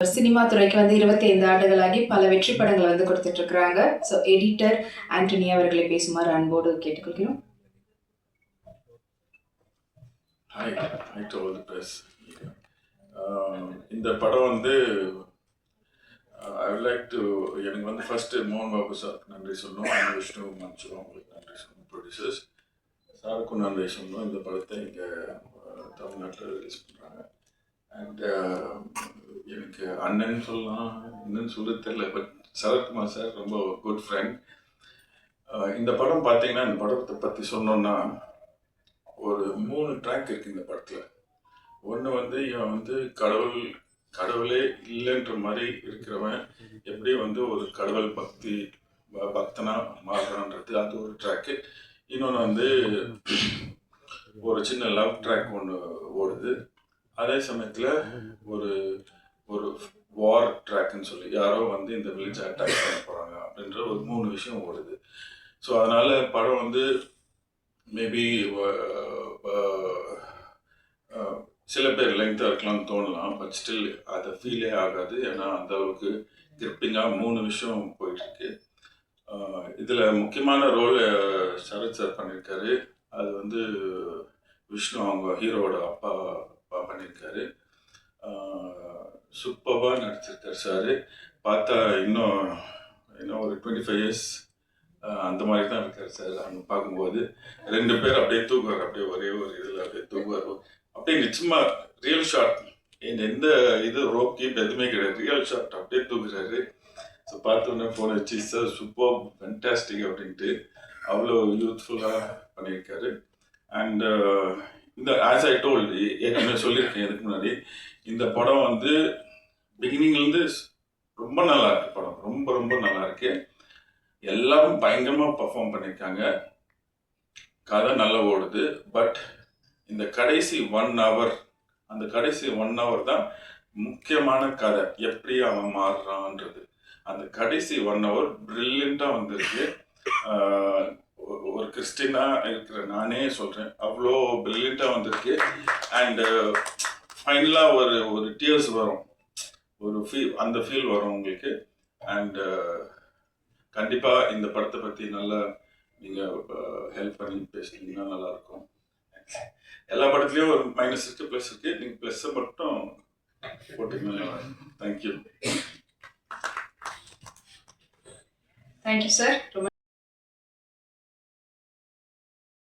Cinema துறைக்கு வந்து இருபத்தி ஐந்து ஆண்டுகளாகி பல வெற்றி படங்களை வந்து கொடுத்துட்டு இருக்கிறாங்க ஸோ எடிட்டர் ஆண்டனி அவர்களை பேசுமாறு அன்போடு கேட்டுக்கொள்கிறோம். Hi hi to all press இந்த படம் வந்து ஐ லைக் டு எனக்கு வந்து ஃபர்ஸ்ட் மோகன் பாபு சார் நன்றி சொல்லணும். அண்ட் விஷ்ணு மஞ்சு அவங்களுக்கு நன்றி சொல்லணும் ப்ரொடியூசர்ஸ் சாருக்கும் நன்றி சொல்லணும். இந்த படத்தை இங்கே uh, தமிழ்நாட்டில் ரிலீஸ் பண்ணுறாங்க அண்ட் uh, எனக்கு அண்ணன் சொல்லலாம் என்னன்னு சொல்ல தெரியல பட் சரத்குமார் சார் ரொம்ப குட் ஃப்ரெண்ட் uh, இந்த படம் பார்த்தீங்கன்னா இந்த படத்தை பற்றி சொன்னோன்னா ஒரு மூணு ட்ராக் இருக்கு இந்த படத்தில். ஒன்று வந்து இவன் வந்து கடவுள் கடவுளே இல்லைன்ற மாதிரி இருக்கிறவன் எப்படி வந்து ஒரு கடவுள் பக்தி ப- பக்தனா மாறுறான்றது அது ஒரு ட்ராக்கு இன்னொன்று வந்து ஒரு சின்ன லவ் ட்ராக் ஒன்று ஓடுது. அதே சமயத்தில் ஒரு ஒரு வார் ட்ராக்னு சொல்லி யாரோ வந்து இந்த வில்லேஜ் அட்டாக் பண்ண போகிறாங்க அப்படின்ற ஒரு மூணு விஷயம் ஓடுது. ஸோ அதனால் படம் வந்து மேபி சில பேர் லெங்க்தாக இருக்கலாம்னு தோணலாம் பட் ஸ்டில் அதை ஃபீலே ஆகாது. ஏன்னா அந்த அளவுக்கு கிரிப்பிங்காக மூணு விஷயம் போயிட்டுருக்கு. இதில் முக்கியமான ரோல் சரத் சார் பண்ணியிருக்காரு அது வந்து விஷ்ணு அவங்க ஹீரோவோட அப்பா அப்பா பண்ணியிருக்காரு சூப்பராக நடிச்சிருக்கார் சார். பார்த்தா இன்னும் இன்னும் ஒரு டுவெண்ட்டி ஃபைவ் இயர்ஸ் அந்த மாதிரி தான் இருக்கார் சார். அவங்க பார்க்கும்போது ரெண்டு பேர் அப்படியே தூக்குவார். அப்படியே ஒரே ஒரு இதில் அப்படியே தூக்குவார். அப்படியே நிச்சயமா ரியல் ஷாட் எந்த இது ரோப் கீப் எதுவுமே கிடையாது. ரியல் ஷாட் அப்படியே தூக்குறாரு. ஸோ பார்த்தோன்னே ஃபோன் வச்சு சார் சூப்பர் ஃபென்டாஸ்டிக் அப்படின்ட்டு அவ்வளோ யூத்ஃபுல்லாக பண்ணியிருக்காரு. அண்ட் இந்த ஆஸ் ஐ டோல்டு ஏற்கனவே சொல்லியிருக்கேன் இதுக்கு முன்னாடி. இந்த படம் வந்து பிகினிங்லேருந்து ரொம்ப நல்லா இருக்கு படம். ரொம்ப ரொம்ப நல்லா இருக்கு எல்லாரும் பயங்கரமாக பர்ஃபார்ம் பண்ணியிருக்காங்க. கதை நல்லா ஓடுது. பட் இந்த கடைசி ஒன் ஹவர் அந்த கடைசி ஒன் ஹவர் தான் முக்கியமான கதை. எப்படி அவன் மாறுறான்றது. அந்த கடைசி ஒன் ஹவர் பிரில்லியண்ட்டாக வந்திருக்கு. ஒரு கிறிஸ்டினா இருக்கிற நானே சொல்கிறேன் அவ்வளோ ப்ரில்லியண்ட்டாக வந்திருக்கு. அண்டு ஃபைனலாக ஒரு ஒரு டியர்ஸ் வரும். ஒரு ஃபீல் அந்த ஃபீல் வரும் உங்களுக்கு. அண்ட் uh, கண்டிப்பாக இந்த படத்தை பற்றி நல்லா நீங்கள் ஹெல்ப் uh, பண்ணி பேசுனீங்கன்னா நல்லாயிருக்கும். எல்லா படத்துலையும் ஒரு மைனஸ் இருக்குது ப்ளஸ் இருக்குது நீங்கள் ப்ளஸ்ஸை மட்டும் போட்டிங்கன்னா தேங்க்யூ தேங்க்யூ சார் ரொம்ப